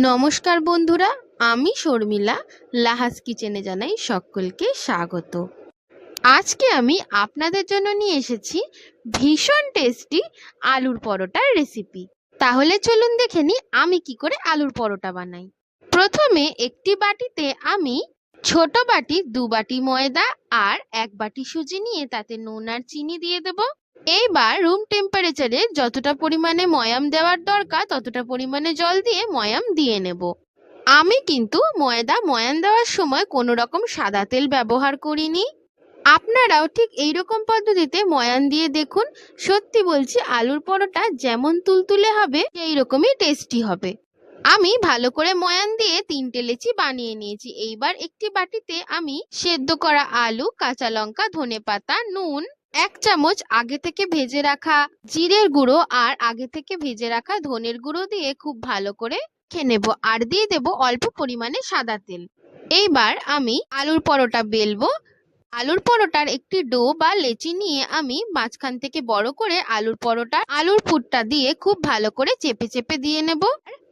নমস্কার বন্ধুরা, আমি শর্মিলা, লাহাস কিচেনে জানাই সকলকে স্বাগত। আজকে আমি আপনাদের জন্য নিয়ে এসেছি ভীষণ টেস্টি আলুর পরোটার রেসিপি তাহলে চলুন দেখে নিই আমি কি করে আলুর পরোটা বানাই। প্রথমে একটি বাটিতে আমি ছোট বাটি, দু বাটি ময়দা আর এক বাটি সুজি নিয়ে তাতে নুন আর চিনি দিয়ে দেব। এইবার রুম টেম্পারেচারে যতটা পরিমাণে ময়াম দেওয়ার দরকার, ততটা পরিমাণে জল দিয়ে ময়াম দিয়ে নেব। আমি কিন্তু ময়দা ময়ান দেওয়ার সময় কোনো রকম সাদা তেল ব্যবহার করিনি। আপনারাও ঠিক এই রকম পদ্ধতিতে ময়ান দিয়ে দেখুন। সত্যি বলছি, আলুর পরোটা যেমন তুলতুলে হবে সেই রকমই টেস্টি হবে। আমি ভালো করে ময়ান দিয়ে তিনটে লেচি বানিয়ে নিয়েছি। এইবার একটি বাটিতে আমি সেদ্ধ করা আলু, কাঁচা লঙ্কা ধনেপাতা নুন এক চামচ আগে থেকে ভেজে রাখা জিরের গুঁড়ো আর আগে থেকে ভেজে রাখা ধনের গুঁড়ো দিয়ে খুব ভালো করে খেয়ে নেব আর দিয়ে দেব অল্প পরিমাণে সাদা তেল। এইবার আমি আলুর পরোটা বেলবো। আলুর পরোটার একটি ডো বা লেচি নিয়ে আমি মাঝখান থেকে বড় করে আলুর পরোটা আলুর পুরটা দিয়ে খুব ভালো করে চেপে চেপে দিয়ে নেব।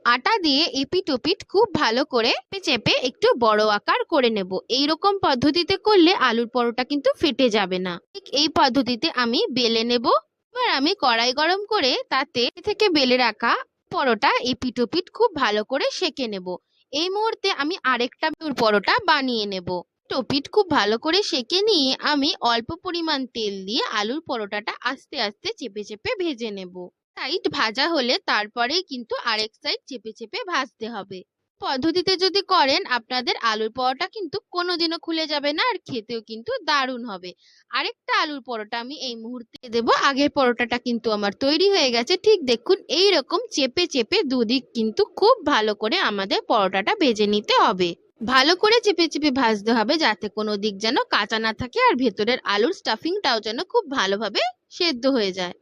আটা দিয়ে এপিট ওপিট খুব ভালো করে চেপে একটু বড় আকার করে নেব। এই রকম পদ্ধতিতে করলে আলুর পরোটা কিন্তু ফেটে যাবে না। ঠিক এই পদ্ধতিতে আমি বেলে নেব। এবার আমি কড়াই গরম করে তাতে থেকে বেলে রাখা পরোটা এপিট ওপিট খুব ভালো করে সেকে নেব। এই মুহূর্তে আমি আরেকটা পরোটা বানিয়ে নেব। টোপিট খুব ভালো করে সেকে নিয়ে আমি অল্প পরিমাণ তেল দিয়ে আলুর পরোটাটা আস্তে আস্তে চেপে চেপে ভেজে নেব। সাইড ভাজা হলে তারপরেই কিন্তু আরেক সাইড চেপে চেপে ভাজতে হবে। পদ্ধতিতে যদি করেন, আপনাদের আলুর পরোটা কিন্তু কোনোদিনও খুলে যাবে না আর খেতেও কিন্তু দারুণ হবে। আরেকটা আলুর পরোটা আমি এই মুহূর্তে দেব। আগের পরোটাটা কিন্তু আমার তৈরি হয়ে গেছে। ঠিক দেখুন এই রকম চেপে চেপে দুদিক কিন্তু খুব ভালো করে আমাদের পরোটাটা ভেজে নিতে হবে। ভালো করে চেপে চেপে ভাজতে হবে যাতে কোনো দিক যেন কাঁচা না থাকে আর ভেতরের আলুর স্টাফিংটাও যেন খুব ভালোভাবে সেদ্ধ হয়ে যায়।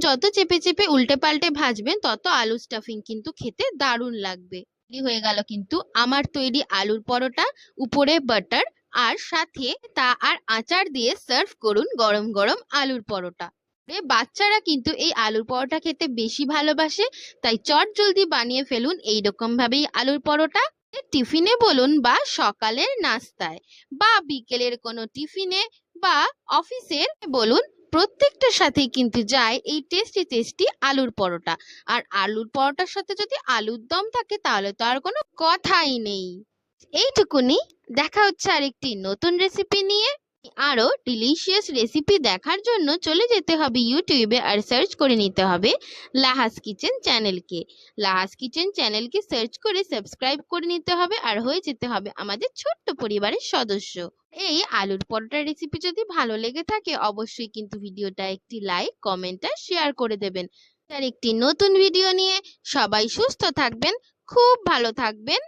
যত চেপে চেপে উল্টে পাল্টে ভাজবেন, তত আলু স্টাফিং কিন্তু খেতে দারুণ লাগবে। হয়ে গেল কিন্তু আমার তৈরি আলুর পরোটা, উপরে বাটার আর সাথে তা আর আচার দিয়ে সার্ভ করুন গরম গরম আলুর পরোটা। বাচ্চারা কিন্তু এই আলুর পরোটা খেতে বেশি ভালোবাসে, তাই চট জলদি বানিয়ে ফেলুন এইরকম ভাবেই আলুর পরোটা। টিফিনে বলুন বা সকালের নাস্তায় বা বিকেলের কোনো টিফিনে বা অফিসের বলুন প্রত্যেকটার সাথেই কিন্তু যায় এই টেস্টি টেস্টি আলুর পরোটা। আর আলুর পরোটার সাথে যদি আলুর দম থাকে, তাহলে তো আর কোনো কথাই নেই। এইটুকুনি। দেখা হচ্ছে আরেকটি নতুন রেসিপি নিয়ে। আরও ডিলিশিয়াস রেসিপি দেখার জন্য চলে যেতে হবে ইউটিউবে আর সার্চ করে নিতে হবে লাহাস কিচেন চ্যানেলকে লাহাস কিচেন চ্যানেলকে সার্চ করে সাবস্ক্রাইব করে নিতে হবে আর হয়ে যেতে হবে আমাদের ছোট্ট পরিবারের সদস্য। এই আলুর পরোটা রেসিপি যদি ভালো লেগে থাকে অবশ্যই কিন্তু ভিডিওটা একটি লাইক কমেন্ট আর শেয়ার করে দেবেন। তার একটি নতুন ভিডিও নিয়ে সবাই সুস্থ থাকবেন, খুব ভালো থাকবেন।